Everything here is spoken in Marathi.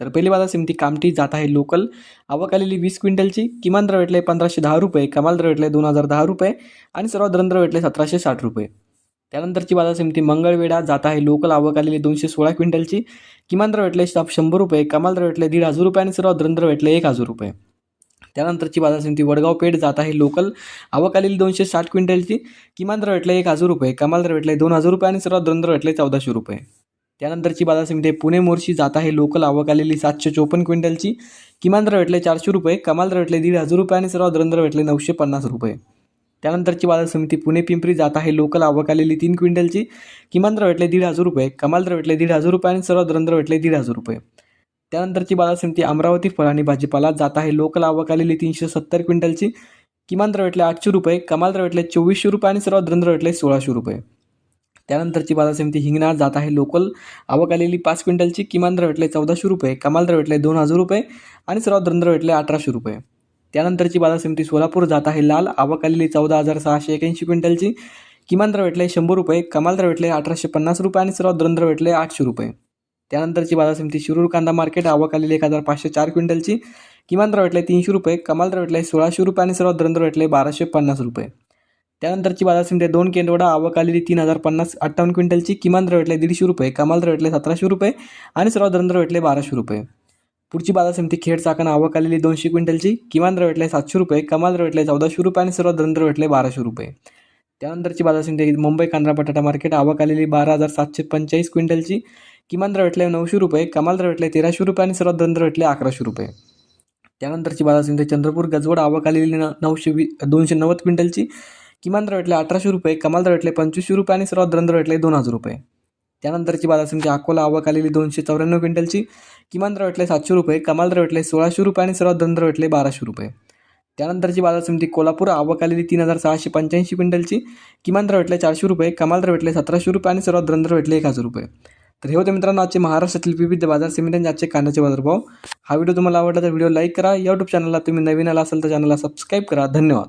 तर पहिली बाजार समिती कामठी जात आहे लोकल. आवक आलेली वीस क्विंटलची किमान दर भेटले पंधराशे दहा रुपये कमाल दर भेटले दोन हजार दहा रुपये आणि सर्वात दर भेटले सतराशे साठ रुपये. त्यानंतरची बाजार समिती मंगळवेढा जात आहे लोकल. आवक आलेली दोनशे सोळा क्विंटलची किमान दर भेटले शंभर रुपये कमाल दर भेटले दीड हजार रुपये आणि सर्वात दर भेटले एक हजार रुपये. त्यानंतरची बाजार समिती वडगाव पेठ जात आहे लोकल. आवक आलेली दोनशे साठ क्विंटलची किमान दर भेटले एक हजार रुपये कमाल दर भेटले दोन हजार रुपये आणि सर्वात दर भेटले चौदाशे रुपये. त्यानंतरची बाजार समिती पुणे मोर्शी जात आहे. लोकल आवक आलेली सातशे चोपन्न क्विंटलची. किमान दर भेटले चारशे रुपये. कमाल दर भेटले दीड हजार रुपये आणि सर्वात दर भेटले नऊशे पन्नास रुपये. त्यानंतरची बाजार समिती पुणे पिंपरी जात आहे. लोकल आवक आलेली तीन क्विंटलची. किमान दर भेटले दीड हजार रुपये. कमाल दर भेटले दीड हजार रुपये आणि सर्वात दर भेटले दीड हजार रुपये. त्यानंतरची बाजार समिती अमरावती फळ आणि भाजीपाला जात आहे. लोकल आवक आलेली तीनशे सत्तर क्विंटलची. किमान दर भेटले आठशे रुपये. कमाल दर भेटले चोवीसशे रुपये आणि सर्वात दर भेटले सोळाशे रुपये. त्यानंतरची बाजार समिती हिंगणा जात आहे. लोकल आवक आलेली पाच क्विंटलची किमान दर भेटले चौदाशे रुपये कमाल दर भेटले दोन हजार रुपये आणि सर्वात दर भेटले अठराशे रुपये. त्यानंतरची बाजार समिती सोलापूर जात आहे. लाल आवक आलेली चौदा हजार सहाशे एक्याऐंशी क्विंटलची किमान दर भेटले शंभर रुपये कमाल दर भेटले अठराशे पन्नास रुपये आणि सर्वात दर भेटले आठशे रुपये. त्यानंतरची बाजार समिती शिरूर कांदा मार्केट आवक आलेली एक हजार पाचशे चार क्विंटलची किमान दर भेटले तीनशे रुपये कमाल दर भेटले सोळाशे रुपये आणि सर्वात दर भेटले बाराशे पन्नास रुपये. त्यानंतरची बाजार समिती दोन केंद्रवडा आवक आलेली तीन हजार पन्नास अठ्ठावन्न क्विंटलची किमान दर भेटले दीडशे रुपये कमाल दर भेटले सतराशे रुपये आणि सर्वात दर भेटले बाराशे रुपये. पुढची बाजार समिती खेड चाकण आवक आलेली दोनशे क्विंटलची किमान दर भेटले सातशे रुपये कमाल दर भेटले चौदाशे रुपये आणि सर्वात दर भेटले बाराशे रुपये. त्यानंतरची बाजार समिती मुंबई कांदा बटाटा मार्केट आवक आलेली बारा हजार सातशे पंचेचाळीस क्विंटलची किमान दर भेटले नऊशे रुपये कमाल दर भेटले तेराशे रुपये आणि सर्वात दर भेटले अकराशे रुपये. त्यानंतरची बाजार समिती चंद्रपूर गजवड आवक आलेली न नऊशे वी दोनशे नव्वद क्विंटलची किमान दर भेटले अठराशे रुपये कमाल दर भेटले पंचवीसशे रुपये आणि सर्वात दर भेटले दोन हजार रुपये. त्यानंतरची बाजार समिती अकोला आवक आलेली दोनशे चौऱ्याण्णव क्विंटलची. किमान दर भेटले सातशे रुपये कमाल दर भेटले सोळाशे रुपये आणि सर्वात दर भेटले बाराशे रुपये. त्यानंतरची बाजार समिती कोल्हापूर आवक आलेली तीन हजार सहाशे पंच्याऐंशी क्विंटलची. किमान दर भेटले चारशे रुपये कमाल दर भेटले सतराशे रुपये आणि सर्वात दर भेटले एक हजार रुपये. तर हे होते मित्रांनो आजचे महाराष्ट्रातील विविध बाजार समित्यांचे आजचे कांद्याचे बाजारभाव. हा व्हिडिओ तुम्हाला आवडला तर व्हिडिओ लाईक करा. यूट्यूब चॅनलला तुम्ही नवीन आला असाल तर चॅनलला सबस्क्राईब करा. धन्यवाद.